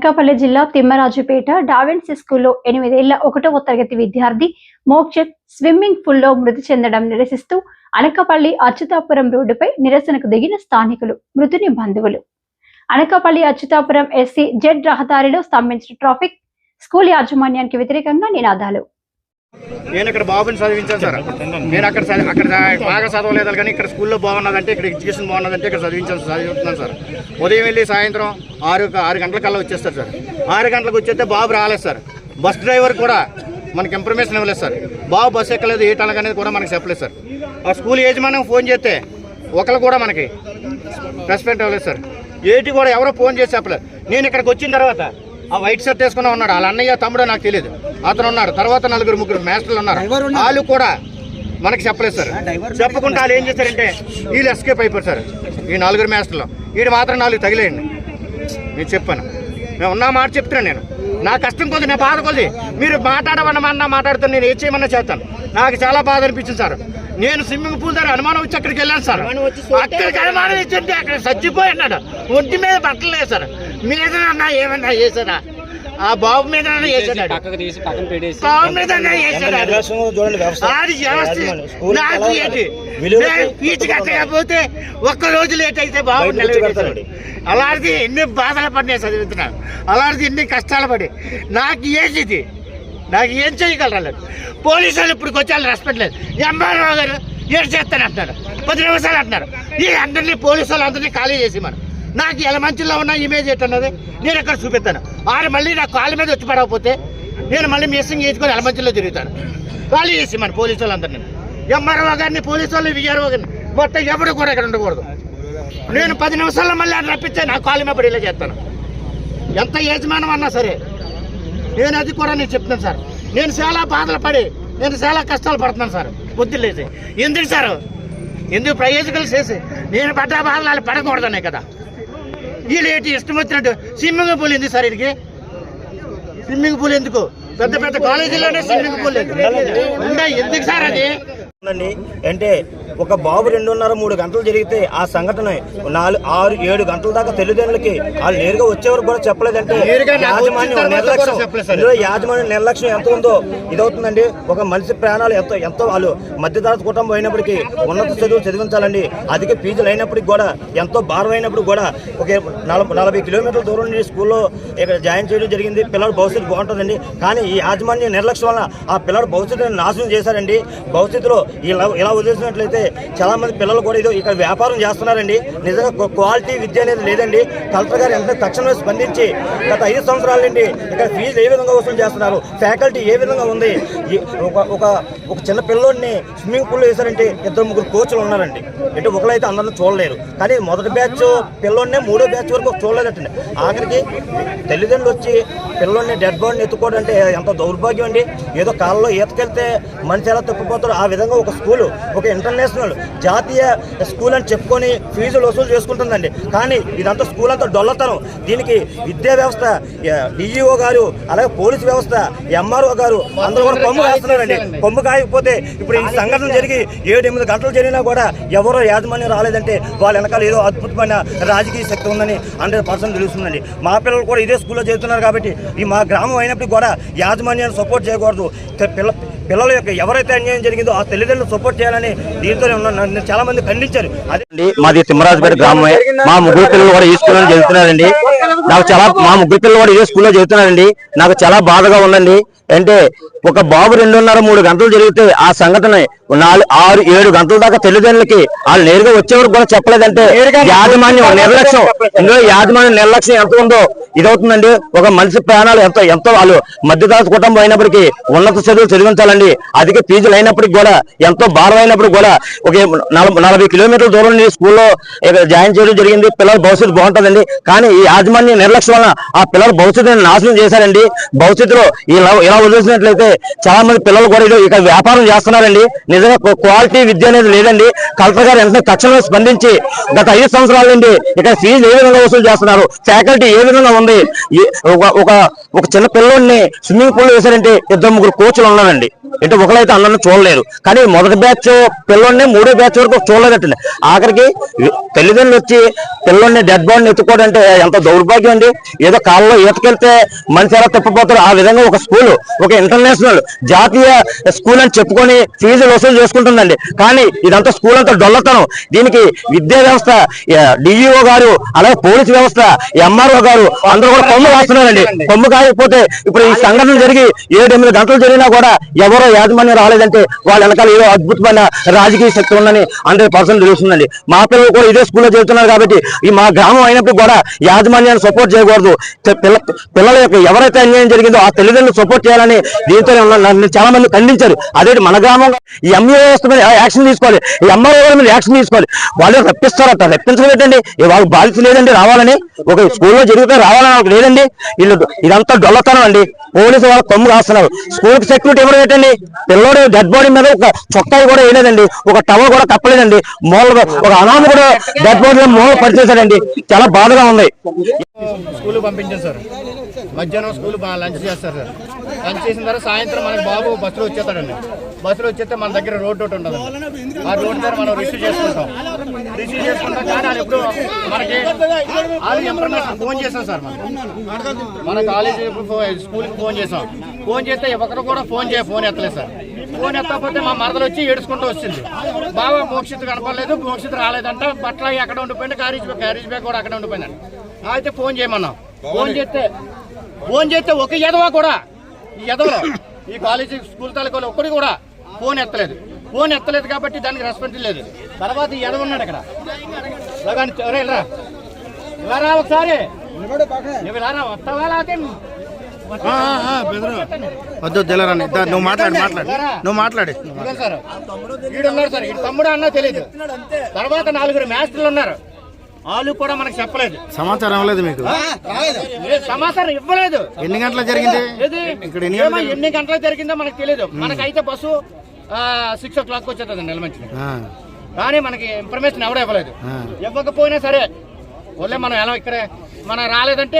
అనకాపల్లి జిల్లా తిమ్మరాజుపేట డావెన్సీ స్కూల్లో ఎనిమిదేళ్ళ ఒకటవ తరగతి విద్యార్థి మోక్షత్ స్విమ్మింగ్ పూల్లో మృతి చెందడం నిరసిస్తూ అనకాపల్లి అచ్యుతాపురం రోడ్డుపై నిరసనకు దిగిన స్థానికులు మృతుని బంధువులు. అనకాపల్లి అచ్యుతాపురం ఎస్సీ జెడ్ రహదారిలో స్తంభించిన ట్రాఫిక్ స్కూల్ యాజమాన్యానికి వ్యతిరేకంగా నినాదాలు. నేను ఇక్కడ బాబుని చదివించాను సార్. నేను అక్కడ అక్కడ బాగా చదవలేదు కానీ ఇక్కడ స్కూల్లో బాగున్నదంటే ఇక్కడ ఎడ్యుకేషన్ బాగున్నదంటే ఇక్కడ చదివించాను చదివిస్తున్నాను సార్. ఉదయం వెళ్ళి సాయంత్రం ఆరు ఆరు గంటల కల్లా వచ్చేస్తారు సార్. ఆరు గంటలకు వచ్చేస్తే బాబు రాలేదు సార్. బస్ డ్రైవర్ కూడా మనకి ఇన్ఫర్మేషన్ ఇవ్వలేదు సార్. బాబు బస్సు ఎక్కలేదు ఏ టనక అనేది కూడా మనకి చెప్పలేదు సార్. ఆ స్కూల్ యజమానం ఫోన్ చేస్తే ఒకరు కూడా మనకి రెస్పెక్ట్ అవ్వలేదు సార్. ఏటి కూడా ఎవరో ఫోన్ చేసి చెప్పలేదు. నేను ఇక్కడికి వచ్చిన తర్వాత ఆ వైట్ షర్ట్ వేసుకుని ఉన్నాడు వాళ్ళ అన్నయ్య తమ్ముడో నాకు తెలియదు. అతను ఉన్నాడు తర్వాత నలుగురు ముగ్గురు మాస్టర్లు ఉన్నారు. వాళ్ళు కూడా మనకి చెప్పలేదు సార్. చెప్పకుండా వాళ్ళు ఏం చేశారంటే వీళ్ళు ఎస్కేప్ అయిపోయారు సార్. ఈ నలుగురు మాస్టర్లు. వీడు మాత్రం నాలుగు తగిలేయండి. నేను చెప్పాను. నేను ఉన్న మాట చెప్తున్నాను నేను. నా కష్టం కొద్ది నా బాధ కొద్ది. మీరు మాట్లాడమన్నమన్నా మాట్లాడుతాను నేను ఏం చేయమన్నా చేస్తాను. నాకు చాలా బాధ అనిపించింది సార్. నేను స్విమ్మింగ్ పూల్ దగ్గర అనుమానం వచ్చి అక్కడికి వెళ్ళాను సార్. అక్కడికి అనుమానం ఇచ్చింటే అక్కడ చచ్చిపోయి అన్నాడు ఒంటి మీద బట్టలు లేదు సార్. మీద అన్నా ఏమన్నా చేశారా? ఆ బాబు మీద పెట్టేసి. బాబు మీద ఫీజు కట్టకపోతే ఒక్క రోజు లేట్ అయితే కూర్చో పెడతారండి. అలాంటిది ఎన్ని బాధలు పడినాయి చదువుతున్నాను అలాంటిది ఎన్ని కష్టాలు పడి. నాకు ఏంటిది నాకు ఏం చేయగలరు వాళ్ళు? పోలీసు వాళ్ళు ఇప్పుడు వచ్చి రెస్పెక్ట్ లేదు ఎంఆర్ఓ గారు ఏడు చేస్తాను అంటున్నారు పది నిమిషాలు అంటున్నారు. ఈ అందరినీ పోలీసు వాళ్ళు అందరినీ ఖాళీ చేసి మనం నాకు ఎలమంచిలో ఉన్న ఇమేజ్ ఏంటన్నది నేను ఎక్కడ చూపిస్తాను ఆరు మళ్ళీ నా కాళ్ళ మీద వచ్చి పడకపోతే నేను మళ్ళీ మిస్సింగ్ చేసుకొని ఎలమంచిలో తిరుగుతాను. ఖాళీ చేసి మన పోలీసు వాళ్ళందరినీ. ఎంఆర్ఓ గారిని పోలీసు వాళ్ళు విఆర్ఓ గారిని. మొత్తం ఎవడు కూడా ఇక్కడ ఉండకూడదు. నేను పది నిమిషాల్లో మళ్ళీ అక్కడ రప్పించే నా కాళ్ళ మీద పడి ఇలా చేస్తాను. ఎంత యజమానం అన్నా సరే నేను అది కూడా నేను చెప్తున్నాను సార్. నేను చాలా బాధలు పడి నేను చాలా కష్టాలు పడుతున్నాను సార్. పొద్దున్న లేదు. ఎందుకు సార్? ఎందుకు ప్రయోజకులు చేసి? నేను పడ్డ బాధలు వాళ్ళు పడకూడదనే కదా. వీళ్ళు ఇష్టం వచ్చినట్టు? స్విమ్మింగ్ పూల్ ఎందుకు సార్ ఇది స్విమ్మింగ్ పూల్ ఎందుకు? పెద్ద పెద్ద కాలేజీలోనే స్విమ్మింగ్ పూల్ ఎందుకు ఉన్నాయి ఎందుకు సార్ అది? అంటే ఒక బాబు రెండున్నర మూడు గంటలు జరిగితే ఆ సంఘటన నాలుగు ఆరు ఏడు గంటల దాకా తల్లిదండ్రులకి వాళ్ళు నేరుగా వచ్చేవారు కూడా చెప్పలేదంటే యాజమాన్యం నిర్లక్ష్యం. ఇందులో యాజమాన్యం నిర్లక్ష్యం ఎంత ఉందో ఇదవుతుందండి. ఒక మనిషి ప్రాణాలు ఎంతో ఎంతో వాళ్ళు మధ్యతరగతి కుటుంబం అయినప్పటికీ ఉన్నత చదువులు చదివించాలండి. అధిక ఫీజులు అయినప్పటికీ కూడా ఎంతో భారం అయినప్పుడు కూడా ఒక నలభై నలభై కిలోమీటర్ల దూరం నుండి స్కూల్లో ఇక్కడ జాయిన్ చేయడం జరిగింది. పిల్లల భవిష్యత్తు బాగుంటుందండి. కానీ ఈ యాజమాన్య నిర్లక్ష్యం వల్ల ఆ పిల్లల భవిష్యత్తుని నాశనం చేశారండి. భవిష్యత్తులో ఇలా ఇలా వదిలేసినట్లయితే చాలా మంది పిల్లలు కూడా ఇది ఇక్కడ వ్యాపారం చేస్తున్నారండి. నిజంగా క్వాలిటీ విద్య అనేది లేదండి. కలెక్టర్ గారు ఎంత తక్షణమే స్పందించి గత ఐదు సంవత్సరాల నుండి ఇక్కడ ఫీజు ఏ విధంగా వసూలు చేస్తున్నారు? ఫ్యాకల్టీ ఏ విధంగా ఉంది? ఈ- ఒక ఒక చిన్న పిల్లోడిని స్విమ్మింగ్ పూల్ వేశారంటే ఇద్దరు ముగ్గురు కోచ్లు ఉన్నారండి. అంటే ఒకరైతే అందరిని చూడలేరు. కానీ మొదటి బ్యాచ్ పిల్లోడినే మూడో బ్యాచ్ వరకు చూడలేదటండి. ఆఖరికి తల్లిదండ్రులు వచ్చి పిల్లోడిని డెడ్ బాడీని ఎత్తుకోవడం అంటే ఎంత దౌర్భాగ్యం అండి. ఏదో కాలంలో ఈతకెళ్తే మనిషి ఎలా తప్పిపోతారు ఆ విధంగా ఒక స్కూలు ఒక ఇంటర్నేషనల్ జాతీయ స్కూల్ అని చెప్పుకొని ఫీజులు వసూలు చేసుకుంటుందండి. కానీ ఇదంతా స్కూల్ అంతా డొల్లతనం. దీనికి విద్యా వ్యవస్థ డిఈఓ గారు అలాగే పోలీస్ వ్యవస్థ ఎంఆర్ఓ గారు అందరూ కూడా కొమ్ము కాస్తున్నారండి. కొమ్ము కాయకపోతే ఇప్పుడు ఈ సంఘటన జరిగి ఏడు ఎనిమిది గంటలు జరిగినా కూడా ఎవరో యాజమాన్యం రాలేదంటే వాళ్ళ వెనకాల ఏదో అద్భుతమైన రాజకీయ శక్తి ఉందని హండ్రెడ్ పర్సెంట్ తెలుస్తుందండి. మా పిల్లలు కూడా ఇదే స్కూల్లో చదువుతున్నారు కాబట్టి ఈ మా గ్రామం అయినప్పటికీ కూడా యాజమాన్యాన్ని సపోర్ట్ చేయకూడదు. పిల్ల పిల్లల యొక్క ఎవరైతే అన్యాయం జరిగిందో ఆ తల్లిదండ్రులు సపోర్ట్ చేయాలని దీంతోనే ఉన్నాను చాలా మంది ఖండించారు. అదే మాది తిమ్మరాజుపేట గ్రామమే మా ముగ్గురు పిల్లలు కూడా ఈ స్కూల్లో చదువుతున్నారండి. నాకు చాలా మా ముగ్గురు పిల్లలు కూడా ఇదే స్కూల్లో చదువుతున్నారండి. నాకు చాలా బాధగా ఉందండి. అంటే ఒక బాబు రెండున్నర మూడు గంటలు జరిగితే ఆ సంఘటన నాలుగు ఆరు ఏడు గంటల దాకా తల్లిదండ్రులకి వాళ్ళు నేరుగా వచ్చేవరకు కూడా చెప్పలేదంటే యాజమాన్యం నిర్లక్ష్యం. ఇందులో యాజమాన్యం నిర్లక్ష్యం ఎంత ఉందో ఇదవుతుందండి. ఒక మనిషి ప్రాణాలు ఎంతో ఎంతో వాళ్ళు మధ్యతరగతి కుటుంబం అయినప్పటికీ ఉన్నత చదువులు చదివించాలండి అధిక ఫీజులు అయినప్పటికి కూడా ఎంతో భారం అయినప్పుడు కూడా ఒక నలభై నలభై కిలోమీటర్ల దూరం నుండి స్కూల్లో ఇక్కడ జాయిన్ చేయడం జరిగింది. పిల్లల భవిష్యత్తు బాగుంటుందండి. కానీ ఈ యాజమాన్య నిర్లక్ష్యం వలన ఆ పిల్లల భవిష్యత్తుని నాశనం చేశారండి. భవిష్యత్తులో ఇలా ఇలా వదిలేసినట్లయితే చాలా మంది పిల్లలు కూడా ఇక్కడ వ్యాపారం చేస్తున్నారండి. నిజంగా క్వాలిటీ విద్య అనేది లేదండి. కలెక్టర్ గారు వెంటనే తక్షణమే స్పందించి గత ఐదు సంవత్సరాల నుండి ఇక్కడ ఫీజు ఏ విధంగా వసూలు చేస్తున్నారు? ఫ్యాకల్టీ ఏ విధంగా ఉంది? ఒక ఒక ఒక చిన్న పిల్లోడిని స్విమ్మింగ్ పూల్ వేశారంటే ఇద్దరు ముగ్గురు కోచ్లు ఉన్నారండి. అంటే ఒకరైతే అన్నను చూడలేరు. కానీ మొదటి బ్యాచ్ పిల్లల్ని మూడో బ్యాచ్ వరకు చూడలేదటండి. ఆఖరికి తల్లిదండ్రులు వచ్చి పిల్లల్ని డెడ్ బాడీని ఎత్తుకోవడం అంటే ఎంత దౌర్భాగ్యం అండి. ఏదో కాలంలో ఈతకెళ్తే మనిషి ఎలా తప్పిపోతారు ఆ విధంగా ఒక స్కూల్ ఒక ఇంటర్నేషనల్ జాతీయ స్కూల్ అని చెప్పుకొని ఫీజు వసూలు చేసుకుంటుందండి. కానీ ఇదంతా స్కూల్ అంతా డొల్లతనం. దీనికి విద్యా వ్యవస్థ డిఈఓ గారు అలాగే పోలీస్ వ్యవస్థ ఎంఆర్ఓ గారు అందరూ కూడా కొమ్ము కాస్తున్నారండి. కొమ్ము కాకపోతే ఇప్పుడు ఈ సంఘటన జరిగి ఏడు ఎనిమిది గంటలు జరిగినా కూడా ఎవరు యాజమాన్యం రాలేదంటే వాళ్ళ వెనకాల ఏదో అద్భుతమైన రాజకీయ శక్తి ఉందని హండ్రెడ్ పర్సెంట్ తెలుస్తుందండి. మా పిల్లలు కూడా ఇదే స్కూల్లో చదువుతున్నారు కాబట్టి ఈ మా గ్రామం అయినప్పుడు కూడా యాజమాన్యాన్ని సపోర్ట్ చేయకూడదు. పిల్లల యొక్క ఎవరైతే అన్యాయం జరిగిందో ఆ తల్లిదండ్రులు సపోర్ట్ చేయాలని దీంతో నన్ను చాలా మంది ఖండించారు. అదే మన గ్రామం ఈ వ్యవస్థ మీద యాక్షన్ తీసుకోవాలి. ఈ ఎంఆర్ఓ మీద యాక్షన్ తీసుకోవాలి. వాళ్ళు రప్పిస్తారట రప్పించడం ఏంటండి? ఏ బాధ్యత లేదండి రావాలని. ఒక స్కూల్లో జరిగితే రావాలని వాళ్ళకి లేదండి. వీళ్ళు ఇదంతా డొల్లతనం అండి. పోలీసు వాళ్ళు కొమ్ము కాస్తున్నారు స్కూల్కి సెక్యూరిటీ ఎవరు ఏంటండి పిల్లడు డెడ్ బాడీ మీద ఒక చొక్కాయి కూడా వేయలేదండి. ఒక టవల్ కూడా కప్పలేదండి. మూల ఒక అనామ కూడా డెడ్ బాడీ మూల పరిచేశాడండి చాలా బాధగా ఉంది. స్కూల్ పంపించాను సార్. మధ్యాహ్నం స్కూల్ లంచ్ చేస్తారు సార్. లంచ్ చేసిన తర్వాత సాయంత్రం మనకి బాబు బస్సులో వచ్చేస్తాడండి. బస్సులో వచ్చేస్తే మన దగ్గర రోడ్ ఒకటి ఉంటుంది ఆ రోడ్ దగ్గర మనం రిసీవ్ చేసుకుంటాం. రిసీవ్ చేసుకుంటాం కానీ వాళ్ళు ఎప్పుడు మనకి వాళ్ళు ఇన్ఫర్మేషన్ ఫోన్ చేస్తాం సార్ మనం. మన కాలేజీ స్కూల్కి ఫోన్ చేసాం ఫోన్ చేస్తే ఒకరు కూడా ఫోన్ చేయ ఫోన్ ఎత్తలేదు సార్. ఫోన్ ఎత్తకపోతే మా మరదలు వచ్చి ఏడుచుకుంటూ వచ్చింది. బాగా మోక్షిత్ కనపడలేదు మోక్షిత్ రాలేదంట. బట్టలు అవి అక్కడ ఉండిపోయింది క్యారేజ్ బ్యాగ్ క్యారేజ్ బ్యాగ్ కూడా అక్కడ ఉండిపోయిందండి అయితే ఫోన్ చేయమన్నాం. ఫోన్ చేస్తే ఫోన్ చేస్తే ఒక ఎదవ కూడా ఈ ఎదవలో ఈ కాలేజీ స్కూల్ తాలూకాలో ఒక్కడి కూడా ఫోన్ ఎత్తలేదు. ఫోన్ ఎత్తలేదు కాబట్టి దానికి రెస్పాన్స్ లేదు. తర్వాత ఈ ఎదవ ఉన్నాడు ఇక్కడ. లగాని రే. ఒకసారి. వద్దు తెలరాని నువ్వు మాట్లాడు మాట్లాడు. నువ్వు మాట్లాడు. సార్. వీడు ఉన్నాడు సార్ తమ్ముడు అన్నా తెలియదు తర్వాత నలుగురు మాస్టర్లు ఉన్నారు. వాళ్ళు కూడా మనకు చెప్పలేదు. సమాచారం ఇవ్వలేదు మీకు? సమాచారం ఇవ్వలేదు. ఎన్ని గంటల జరిగింది? ఇక్కడ ఎన్ని గంటలు? జరిగిందో మనకు తెలియదు మనకైతే బస్సు సిక్స్ ఓ క్లాక్ వచ్చేస్తుంది నెలమంచి ఆ, కానీ మనకి ఇన్ఫర్మేషన్ ఎవడో ఇవ్వలేదు. ఇవ్వకపోయినా సరే వాళ్ళే మనం ఎలా ఇక్కడ మనం రాలేదంటే